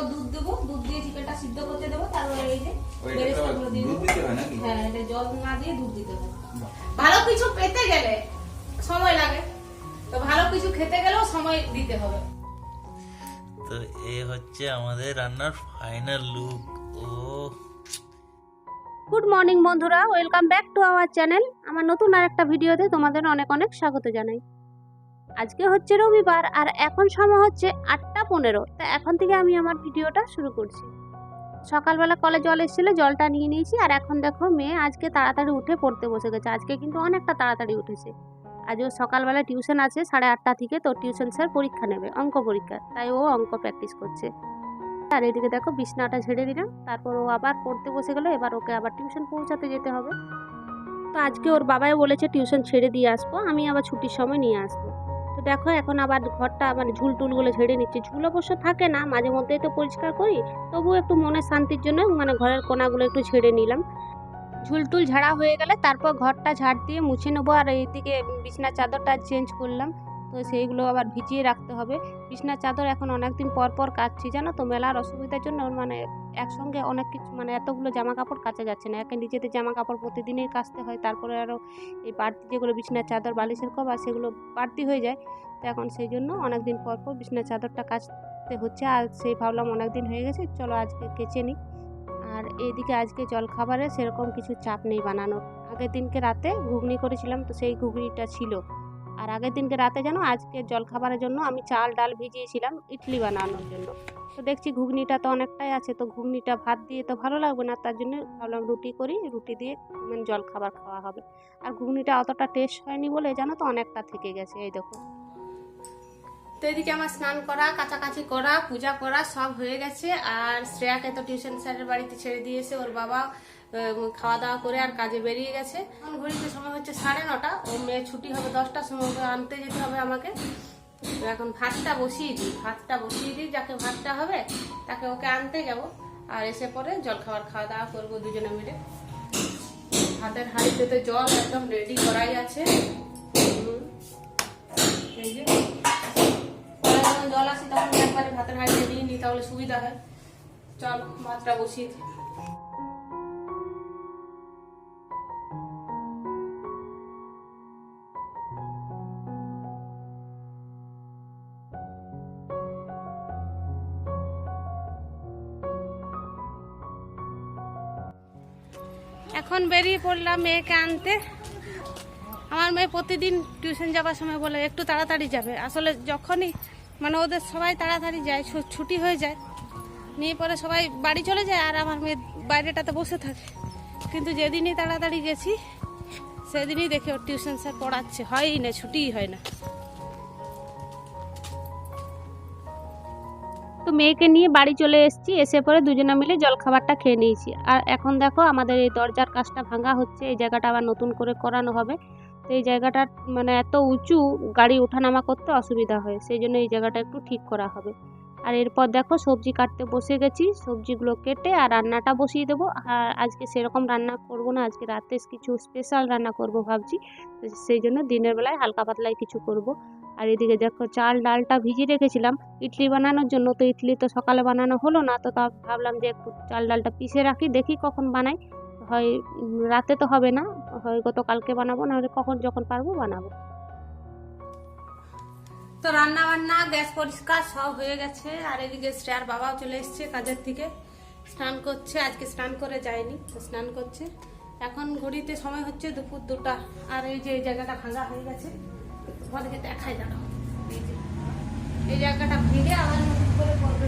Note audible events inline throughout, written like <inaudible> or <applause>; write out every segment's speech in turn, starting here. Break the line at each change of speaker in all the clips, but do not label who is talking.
তারপর দুধ দেবো দুধ দিয়ে চিকেনটা সিদ্ধ করতে দেবো তারপরে এই যে বেরেস্তাগুলো দিয়ে
দুধ দিতে হ্যাঁ
এটা জল না দিয়ে দুধ দিতে হবে। ভালো কিছু পেতে গেলে সময় লাগে। তো ভালো কিছু খেতে গেলেও সময় দিতে হবে।
তো এ হচ্ছে আমাদের রান্নার ফাইনাল লুক ও।
গুড মর্নিং বন্ধুরা। Welcome back to our channel আমার নতুন আর একটা ভিডিওতে তোমাদের অনেক অনেক স্বাগত জানাই। আজকে হচ্ছে রবিবার আর এখন সময় হচ্ছে আটটা। পনেরো। তা এখন থেকে আমি আমার ভিডিওটা শুরু করছি। সকালবেলা কলে জল এসেছিল, জলটা নিয়ে নিয়েছি। আর এখন দেখো মেয়ে আজকে তাড়াতাড়ি উঠে পড়তে বসে গেছে। আজকে কিন্তু অনেকটা তাড়াতাড়ি উঠেছে। আজ ও সকালবেলা টিউশন আছে, সাড়ে আটটা থেকে তো টিউশন স্যার পরীক্ষা নেবে, অঙ্ক পরীক্ষা। তাই ও অঙ্ক প্র্যাকটিস করছে। আর এদিকে দেখো বিছনাটা ছেড়ে দিলাম। তারপর ও আবার পড়তে বসে গেলো। এবার ওকে আবার টিউশন পৌঁছাতে যেতে হবে। তো আজকে ওর বাবাই বলেছে, টিউশন ছেড়ে দিয়ে আসব। আমি আবার ছুটির সময় নিয়ে আসব। তো দেখো, এখন আবার ঘরটা মানে ঝুল টুলগুলো ঝেড়ে নিচ্ছে। ঝুল অবশ্য থাকে না, মাঝে মধ্যেই তো পরিষ্কার করি, তবুও একটু মনের শান্তির জন্য মানে ঘরের কোনাগুলো একটু ঝেড়ে নিলাম। ঝুল টুল ঝাড়া হয়ে গেলে তারপর ঘরটা ঝাড় দিয়ে মুছে নেব আর এইদিকে বিছনার চাদরটা চেঞ্জ করলাম। তো সেইগুলো আবার ভিজিয়ে রাখতে হবে। বিছনার চাদর এখন অনেকদিন পর পর কাচ্ছি, জানো তো? মেলার অসুবিধার জন্য মানে একসঙ্গে অনেক কিছু মানে এতগুলো জামা কাপড় কাচা যাচ্ছে না। একে নিজেদের জামা কাপড় প্রতিদিনই কাচতে হয়, তারপরে আরও এই বাড়তি যেগুলো বিছনার চাদর, বালিশের কভার, সেগুলো বাড়তি হয়ে যায়। তো এখন সেই জন্য অনেক দিন পর পর বিছনার চাদরটা কাচতে হচ্ছে। আর সেই ভাবলাম অনেক দিন হয়ে গেছে, চলো আজকে কেচে নিই। আর এইদিকে আজকে জলখাবারে সেরকম কিছু চাপ নেই বানানোর। আগের দিনকে রাতে ঘুগনি করেছিলাম, তো সেই ঘুগনিটা ছিল। আর আগের দিনকে রাতে যেন আজকে জলখাবারের জন্য আমি চাল, ডাল ভিজিয়েছিলাম, ইডলি বানানোর জন্য। তো দেখছি ঘুগনিটা তো অনেকটাই আছে, তো ঘুগনিটা ভাত দিয়ে তো ভালো লাগবে না, তার জন্য ভাবলাম রুটি করি, রুটি দিয়ে মানে জলখাবার খাওয়া হবে। আর ঘুগনিটা অতটা টেস্ট হয়নি বলে জানো তো অনেকটা থেকে গেছে, এই দেখো।
তো এদিকে আমার স্নান করা, কাছাকাছি করা, পূজা করা সব হয়ে গেছে। আর শ্রেয়াকে তো টিউশন স্যারের বাড়িতে ছেড়ে দিয়েছে, ওর বাবা খাওয়া দাওয়া করে আর কাজে বেরিয়ে গেছে। ঘড়িতে সময় হচ্ছে সাড়ে নটা, ও মেয়ে ছুটি হবে দশটার সময় আনতে যেতে হবে আমাকে। এখন ভাতটা বসিয়ে দিই। ভাতটা বসিয়ে দিই, যাকে ভাতটা হবে তাকে ওকে আনতে যাব। আর এসে পরে জল খাবার খাওয়া দাওয়া করব দুজনে মিলে। ভাতের হাঁড়িতে তো জল একদম রেডি করাই আছে। জল আসে তখন একবারে ভাতের হাঁড়িতে দিয়ে নিই তাহলে সুবিধা হয়। চল, ভাতটা বসিয়ে দিই। এখন বেরিয়ে পড়লাম মেয়েকে আনতে। আমার মেয়ে প্রতিদিন টিউশন যাবার সময় বলে, একটু তাড়াতাড়ি যাবে। আসলে যখনই মানে ওদের সবাই তাড়াতাড়ি যায় ছুটি হয়ে যায়, নিয়ে পরে সবাই বাড়ি চলে যায় আর আমার মেয়ে বাইরেটাতে বসে থাকে। কিন্তু যেদিনই তাড়াতাড়ি গেছি, সেদিনই দেখি ওর টিউশন স্যার পড়াচ্ছে। হয়ই না, ছুটিই হয় না।
তো মেয়েকে নিয়ে বাড়ি চলে এসেছি, এসে পরে দুজনে মিলে জলখাবারটা খেয়ে নিয়েছি। আর এখন দেখো আমাদের এই দরজার কাজটা ভাঙা হচ্ছে, এই জায়গাটা আবার নতুন করে করানো হবে। তো এই জায়গাটা মানে এত উঁচু, গাড়ি ওঠানামা করতে অসুবিধা হয়, সেই জন্য এই জায়গাটা একটু ঠিক করা হবে। আর এরপর দেখো সবজি কাটতে বসে গেছি, সবজিগুলো কেটে আর রান্নাটা বসিয়ে দেবো। আর আজকে সেরকম রান্না করব না, আজকে রাতে কিছু স্পেশাল রান্না করব ভাবছি, সেই জন্য দিনের বেলায় হালকা পাতলাই কিছু করব। আর এদিকে দেখো চাল ডালটা ভিজিয়ে রেখেছিলাম। ইডলি বানানোর জন্য, তো ইডলি তো সকালে বানানো হলো না, তো তা ভাবলাম যে একটু চাল ডালটা পিষে রাখি, দেখি কখন বানাই। হয় রাতে তো হবে না, হয় গতকালকে বানাবো না হলে কখন যখন পারব বানাবো।
তো রান্না বান্না গ্যাস পরিষ্কার, সব হয়ে গেছে। আর এদিকে শ্রেয়ার বাবাও চলে এসছে কাজের থেকে স্নান করছে, আজকে স্নান করে যায়নি স্নান করছে। এখন ঘড়িতে সময় হচ্ছে দুপুর দুটা, আর এই যে জায়গাটা ভাঙা হয়ে গেছে। তোমাদেরকে দেখাই দাঁড়াও এই জায়গাটা ভেঙে আবার নতুন করে করবে।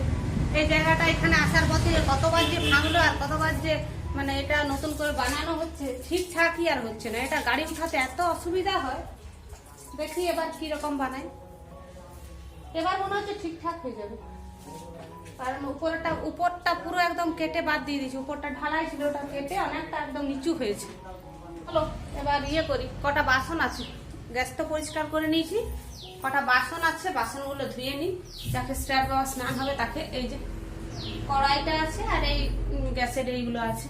এই জায়গাটা এখানে আসার পথে কতবার যে ভাঙলো আর কতবার যে মানে এটা নতুন করে বানানো হচ্ছে, ঠিকঠাকই আর হচ্ছে না। এটা গাড়ি উঠাতে এত অসুবিধা হয়। দেখি এবার কীরকম বানাই এবার মনে হচ্ছে ঠিকঠাক হয়ে যাবে। কারণ উপরটা উপরটা পুরো একদম কেটে বাদ দিয়ে দিয়েছি। উপরটা ঢালাই ছিল, ওটা কেটে অনেকটা একদম নিচু হয়েছে। হলো, এবার ইয়ে করি, কটা বাসন আছে। গ্যাস তো পরিষ্কার করে নিয়েছি। কটা বাসন আছে, বাসনগুলো ধুয়ে নিই। যাকে স্ট্যাপ বাবা স্নান হবে তাকে এই যে কড়াইটা আছে আর এই গ্যাসের এইগুলো আছে।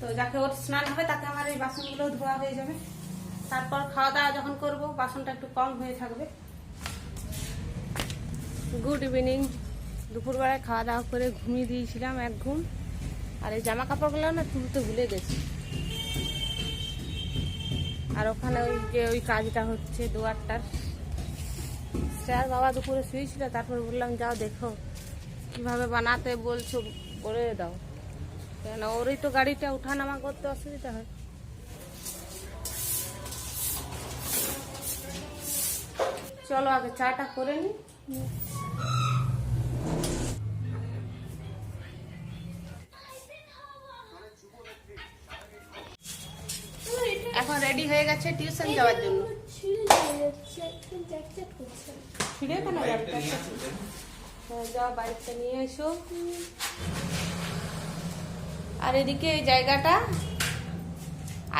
তো যাকে ওর স্নান হবে তাকে আমার এই বাসনগুলো ধোয়া হয়ে যাবে। তারপর খাওয়া দাওয়া যখন করব, বাসনটা একটু কম হয়ে থাকবে। গুড ইভিনিং দুপুরবেলায় খাওয়া দাওয়া করে ঘুমিয়ে দিয়েছিলাম এক ঘুম। আর এই জামা কাপড়গুলো না তুলতে ভুলে গেছি। আর ওখানে ওই যে ওই কাজটা হচ্ছে দুয়ারটার। স্যার বাবা দুপুরে শুয়েছিল, তারপর বললাম, যাও দেখো, কীভাবে বানাতে বলছো, বলে দাও। কেন, ওরই তো গাড়িটা উঠানামা করতে অসুবিধা হয়। চলো আগে চাটা করে নি। হয়ে টিউশন যাওয়ার জন্য। ছিঁড়ে কেন হ্যাঁ, যাও বাইকটা নিয়ে এসো। আর এদিকে এই জায়গাটা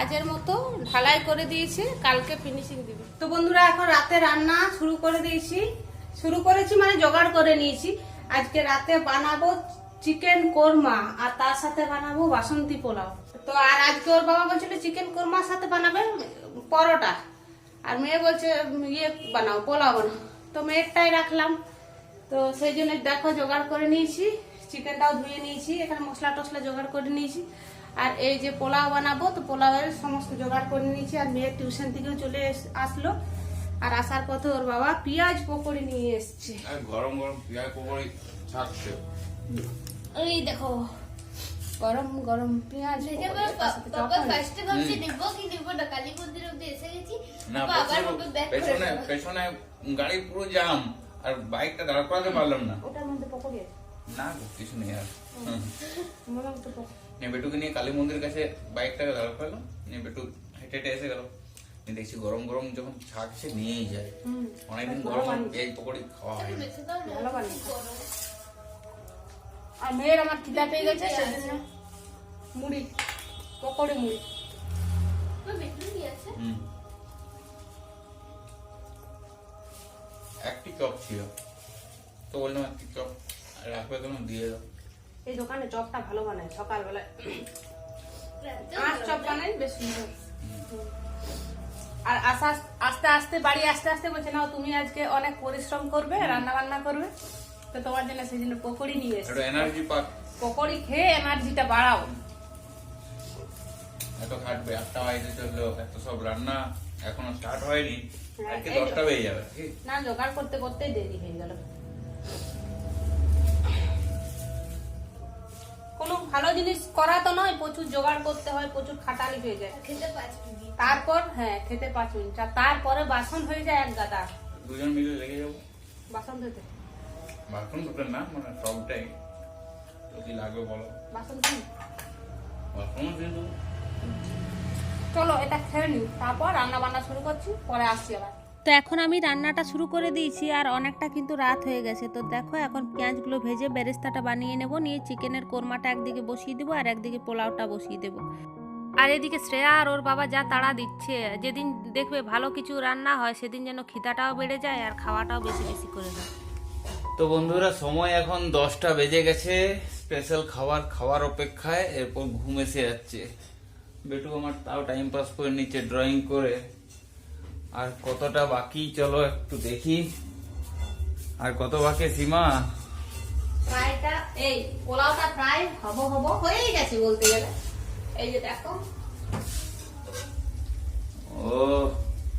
আজের মতো ঢালাই করে দিয়েছে কালকে ফিনিশিং দিবে। তো বন্ধুরা এখন রাতে রান্না শুরু করে দিয়েছি। শুরু করেছি মানে জোগাড় করে নিয়েছি। আজকে রাতে বানাবো চিকেন কোরমা আর তার সাথে বানাবো বাসন্তী পোলাও। তো আর আজকে ওর বাবা বলছিল চিকেন কোরমার সাথে বানাবে? পরোটা। আর মেয়ে বলছে ইয়ে বানাও পোলাও বানাও। তো মেয়েরটাই রাখলাম। তো সেই জন্য দেখো জোগাড় করে নিয়েছি চিকেনটাও ধুয়ে নিয়েছি এখানে মশলা টসলা জোগাড় করে নিয়েছি। আর এই যে পোলাও বানাবো তো পোলাওয়ের সমস্ত জোগাড় করে নিয়েছি আর মেয়ের টিউশন থেকেও চলে আসলো। আর আসার পথে ওর বাবা পেঁয়াজ পকোড়ি নিয়ে এসছে।
গরম গরম পেঁয়াজ পকোড়ি ছাড়ছে।
এই দেখো গরম গরম পেঁয়াজ
পেছনে- গাড়ি পুরো জাম আর বাইকটা দাঁড় করাতে পারলাম না।
ওটার মধ্যে পকোড়ি
না গো, কিছু নেই আর। নিয়ে বেটুকে নিয়ে কালী মন্দির কাছে বাইকটাকে দাঁড় করালো নিয়ে বেটু হেঁটে হেঁটে এসে গেল। নিয়ে দেখছি গরম গরম যখন ছাড়ছে নিয়েই যায়।
হুম।
অনেকদিন গরম। পেঁয়াজ পকোড়ি খাওয়া হয়
আর মেয়ের আমার খিদা পেয়ে গেছে সেজন্য মুড়ি পকোড়ি মুড়ি।
একটি চপ ছিল। তো বললাম একটি চপ রাখবে কেন দিয়ে দাও।
এই দোকানে চপটা ভালো বানায় সকালবেলায় আঁশ চপ বানাই বেশ সুন্দর। আর আস্তে আস্তে আস্তে বাড়ি আস্তে আস্তে বলছে না তুমি আজকে অনেক পরিশ্রম করবে রান্না বান্না করবে। তো তোমার জন্য সেই জন্য পকোড়ি নিয়ে এসছি।
একটু এনার্জি পাক।
পকোড়ি খেয়ে এনার্জিটা বাড়াও।
এত খাটবে আটটা বাজতে চলল এত সব রান্না এখনও স্টার্ট হয়নি
হ্যাঁ,
আজকে দশটা বেজে যাবে
না জোগাড় করতে করতে দেরি হয়ে গেল। কোনো ভালো জিনিস করা তো নয় প্রচুর জোগাড় করতে হয় প্রচুর খাটালি হয়ে যায়।
খেতে পাঁচ মিনিট।
তারপর হ্যাঁ খেতে পাঁচ মিনিট। তারপরে বাসন হয়ে যায় এক গাদা।
দুজন মিলে লেগে যাব।
বাসন ধুতে।
বাথরুম ধুতে না মানে সবটাই। তো কি লাগবে বলো।
বাসন
বাথরুম কিন্তু
চলো এটা খেয়ে নিই। তারপর রান্না বান্না শুরু করছি পরে আসছি আবার।
তো এখন আমি রান্নাটা শুরু করে দিয়েছি আর অনেকটা কিন্তু রাত হয়ে গেছে। তো দেখো এখন পেঁয়াজগুলো ভেজে বেরেস্তাটা বানিয়ে নেব। নিয়ে চিকেনের কোরমাটা একদিকে বসিয়ে দেবো আর একদিকে পোলাওটা বসিয়ে দেবো। আর এদিকে শ্রেয়া আর ওর বাবা যা তাড়া দিচ্ছে যেদিন দেখবে ভালো কিছু রান্না হয় সেদিন যেন খিদাটাও বেড়ে যায় আর খাওয়াটাও বেশি বেশি করে দেয়।
তো বন্ধুরা সময় এখন দশটা বেজে গেছে। স্পেশাল খাবার খাওয়ার অপেক্ষায় এরপর ঘুম এসে যাচ্ছে। বেটু আমার তাও টাইম পাস করে নিচ্ছে ড্রয়িং করে। আর কতটা বাকি চলো একটু দেখি। আর কত বাকি সীমা?
এই পোলাওটা প্রায় হব হব হয়েই গেছে বলতে গেলে। এই যে দেখো।
ও।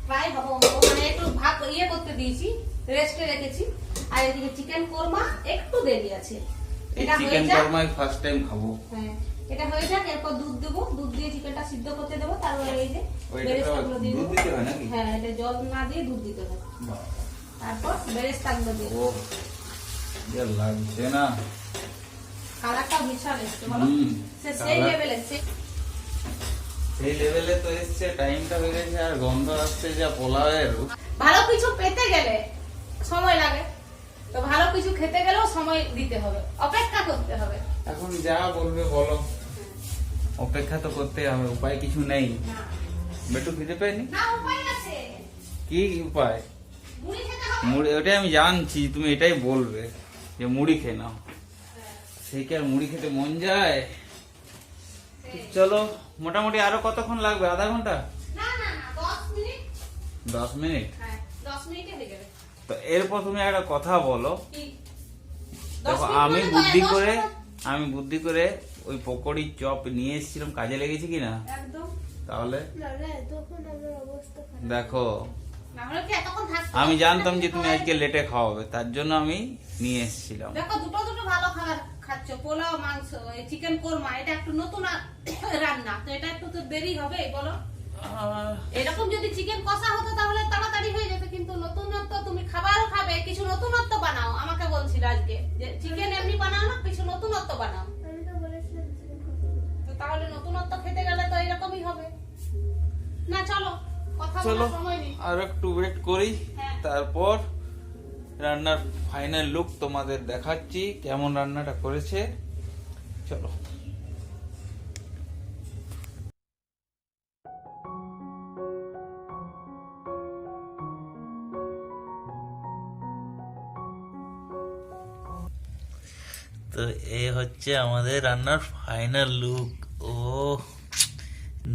প্রায় হব হব মানে একটু ভাগ ইয়ে করতে দিয়েছি রেস্টে রেখেছি। আর এদিকে চিকেন কোরমা একটু দেরি আছে। এটা
চিকেন ফার্স্ট টাইম খাব।
হ্যাঁ এটা হয়ে যাক এরপর দুধ দেবো। দুধ দিয়ে চিকেনটা সিদ্ধ করতে দেবো। তারপরে এই যে বেরেস্তাগুলো দিয়ে
দুধ দিতে হয় নাকি?
হ্যাঁ এটা জল না দিয়ে দুধ দিতে তারপর বেরেস্তাগুলো দিয়ে
ও যা লাগছে না।
কালারটা বিশাল এসছে বলো। সে সেই লেভেলের সেই
সেই লেভেলে তো এসছে টাইমটা হয়ে গেছে আর গন্ধ আসছে যা পোলাওয়ের।
ভালো কিছু পেতে গেলে সময় লাগে। তো ভালো কিছু খেতে গেলেও সময় দিতে হবে অপেক্ষা করতে হবে।
এখন যা বলবে বলো। অপেক্ষা তো করতে হবে উপায় কিছু নেই। বেটু খেতে পাইনি
না উপায় আছে।
কি উপায়?
মুড়ি খেতে হবে।
মুড়ি ওটাই আমি জানছি তুমি এটাই বলবে যে মুড়ি খেয়ে নাও। সেই কি আর মুড়ি খেতে মন যায়? চলো মোটামুটি আরও কতক্ষণ লাগবে? আধা ঘণ্টা?
না না না দশ মিনিট।
দশ মিনিট? তো এরপর তুমি একটা কথা বলো। দেখো আমি
মানে
বুদ্ধি করে আমি বুদ্ধি করে ওই পকোড়ি চপ নিয়ে এসেছিলাম কাজে লেগেছে কিনা?
একদম।
তাহলে?
নাহলে তখন আমার অবস্থা খারাপ।
দেখো
না কি
আমি জানতাম যে তুমি আজকে লেটে খাওয়াবে তার জন্য আমি নিয়ে এসেছিলাম।
দেখো দুটো দুটো ভালো খাবার খাচ্ছ পোলাও মাংস চিকেন কোরমা এটা একটু নতুন <coughs> রান্না তো এটা একটু তো দেরি হবে বলো। এরকম যদি চিকেন কষা হতো তাহলে তাড়াতাড়ি হয়ে যেত কিন্তু নতুনত্ব তুমি খাবারও খাবে কিছু নতুনত্ব বানাও আমাকে বলছিল আজকে যে চিকেন এমনি বানাও না কিছু নতুনত্ব বানাও
আমি তো বলেছিলাম chicken কষা।
তো তাহলে নতুনত্ব খেতে গেলে তো এরকমই হবে না চলো
চলো
সময় নেই
আর একটু ওয়েট করি
হ্যাঁ।
তারপর রান্নার ফাইনাল লুক তোমাদের দেখাচ্ছি কেমন রান্নাটা করেছে চলো
তো এ হচ্ছে আমাদের রান্নার ফাইনাল লুক ও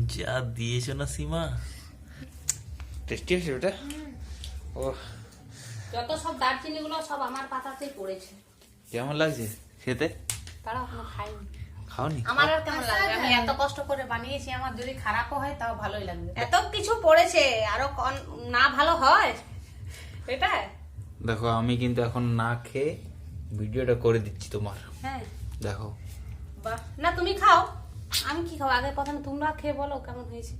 যা দিয়েছ না সীমা?
টেস্টি আছে ওটা? ও।
যত সব দারচিনি গুলো সব আমার পাতাতেই পড়েছে।
কেমন লাগছে খেতে?
তারা এখনও খাইনি
খাওনি?
আমার আর কেমন লাগবে? আমি এত কষ্ট করে বানিয়েছি আমার যদি খারাপও হয় তাও ভালোই লাগবে। এত কিছু পড়েছে আরও কন- না ভালো হয়? এটা
দেখো আমি কিন্তু এখন না খেয়ে ভিডিওটা করে দিচ্ছি তোমার।
হ্যাঁ।
দেখো।
বাহ। না তুমি খাও। আমি কি খাও আগে প্রথমে তোমরা খেয়ে বলো কেমন হয়েছে।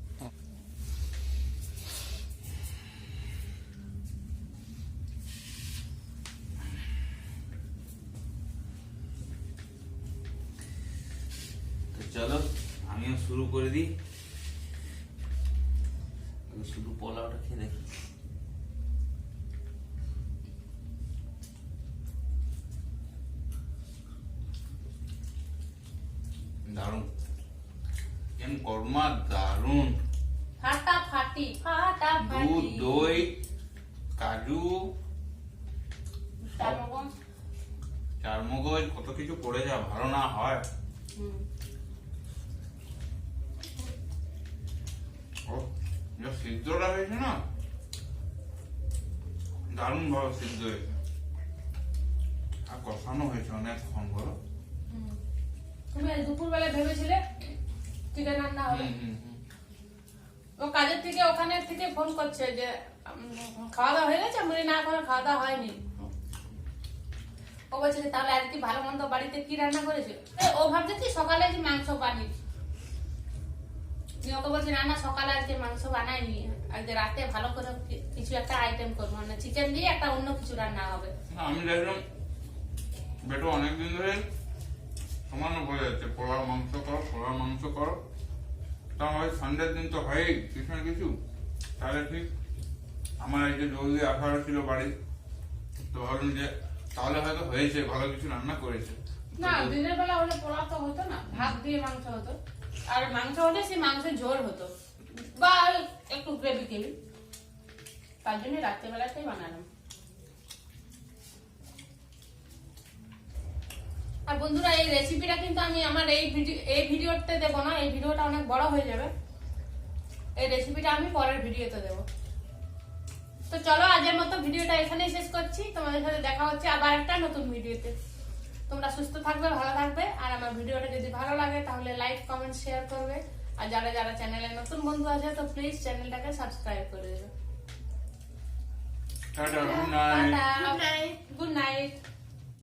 তো চলো আমিও শুরু করে দিই। শুধু পোলাওটা খেয়ে দেখি দারুণ কেন কর্মা দারুণ।
ফাটা ফাটি ফাটা
দুধ দই কাজু
তারপর
চারমগজ কত কিছু পড়ে যা ভালো না হয়। সিদ্ধটা হয়েছে না? দারুণ ভাবে সিদ্ধ হয়েছে। আর কষানো হয়েছে অনেকক্ষণ বলো।
তুমি দুপুরবেলা ভেবেছিলে চিকেন রান্না হবে। ও কাজের থেকে ওখানে থেকে ফোন করছে যে খাওয়া দাওয়া হয়ে গেছে? বলি, না এখনও খাওয়া দাওয়া হয়নি। ও বলছে তাহলে আর কি ভালো মন্দ বাড়িতে কি রান্না করেছে? ও ভাবছে কি সকালে যে মাংস বানিয়েছি ওকে বলছে না না সকালে আজকে মাংস বানাইনি। আজকে রাতে ভালো করে কিছু একটা আইটেম করব। মানে চিকেন দিয়ে একটা অন্য কিছু রান্না হবে।
আমি দেখলাম বেটো অনেকদিন ধরে সমান বলে যাচ্ছে পোলাও মাংস করো পোলাও মাংস করো। তা হয় সানডের দিন তো হয়ই, কিছু না কিছু। তাহলে ঠিক, আমার আজকে জলদি আসার ছিল বাড়ি। তো ভাবলাম যে, তাহলে হয়তো হয়েছে, ভালো কিছু রান্না করেছে।
না, দিনের বেলা হলে পোলাও তো হতো না, ভাত দিয়ে মাংস হতো। আর মাংস হলে সেই মাংসের ঝোল হতো। বা একটু গ্রেভি কেবি তার জন্য রাত্রেবেলাটাই বানালাম। আর বন্ধুরা এই রেসিপিটা কিন্তু আমি আমার এই ভিডিও এই ভিডিওতে দেবো না এই ভিডিওটা অনেক বড় হয়ে যাবে। এই রেসিপিটা আমি পরের ভিডিওতে দেবো। তো চলো আজের মতো ভিডিওটা এখানেই শেষ করছি। তোমাদের সাথে দেখা হচ্ছে আবার একটা নতুন ভিডিওতে। তোমরা সুস্থ থাকবে ভালো থাকবে। আর আমার ভিডিওটা যদি ভালো লাগে তাহলে লাইক কমেন্ট শেয়ার করবে। আর যারা যারা চ্যানেলে নতুন বন্ধু আছে তো প্লিজ চ্যানেলটাকে সাবস্ক্রাইব করে দেবে।
Good night
Good night.
Good night